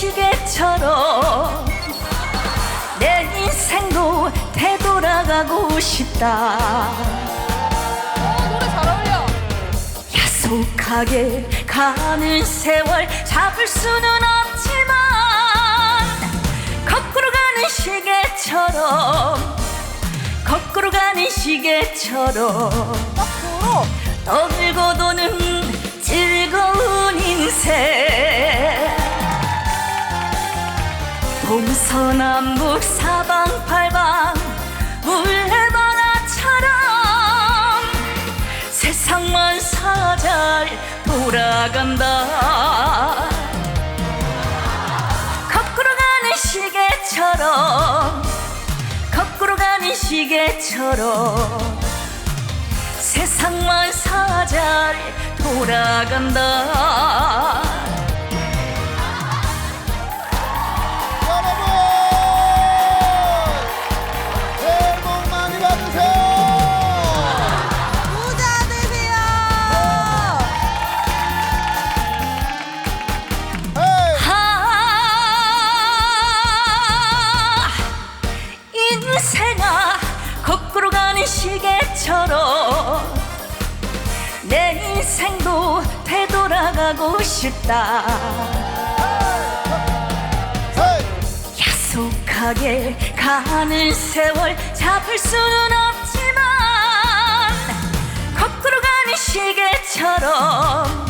시계처럼 내 인생도 되돌아가고 싶다. 야속하게 가는 세월 잡을 수는 없지만 거꾸로 가는 시계처럼 거꾸로 가는 시계처럼 거꾸로. 떠들고 도는 즐거운 인생 서남북 사방팔방 물레방아처럼 세상만 사잘 돌아간다. 거꾸로 가는 시계처럼 거꾸로 가는 시계처럼 세상만 사잘 돌아간다 시계처럼 내 인생도 되돌아가고 싶다 헤이. 야속하게 가는 세월 잡을 수는 없지만 거꾸로 가는 시계처럼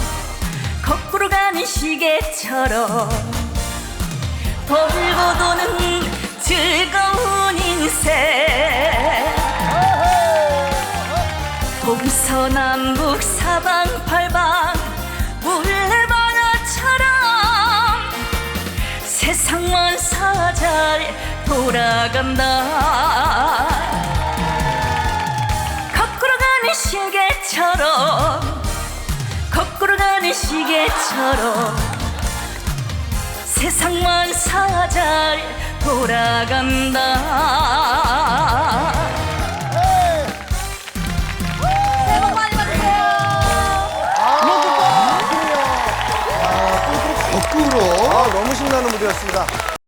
거꾸로 가는 시계처럼 돌고 도는 즐거운 인생 동서남북 사방팔방 물레방아처럼 세상만 사잘 돌아간다. 거꾸로 가는 시계처럼 거꾸로 가는 시계처럼 세상만 사잘 돌아간다 아, 거꾸로. 아, 너무 신나는 무대였습니다.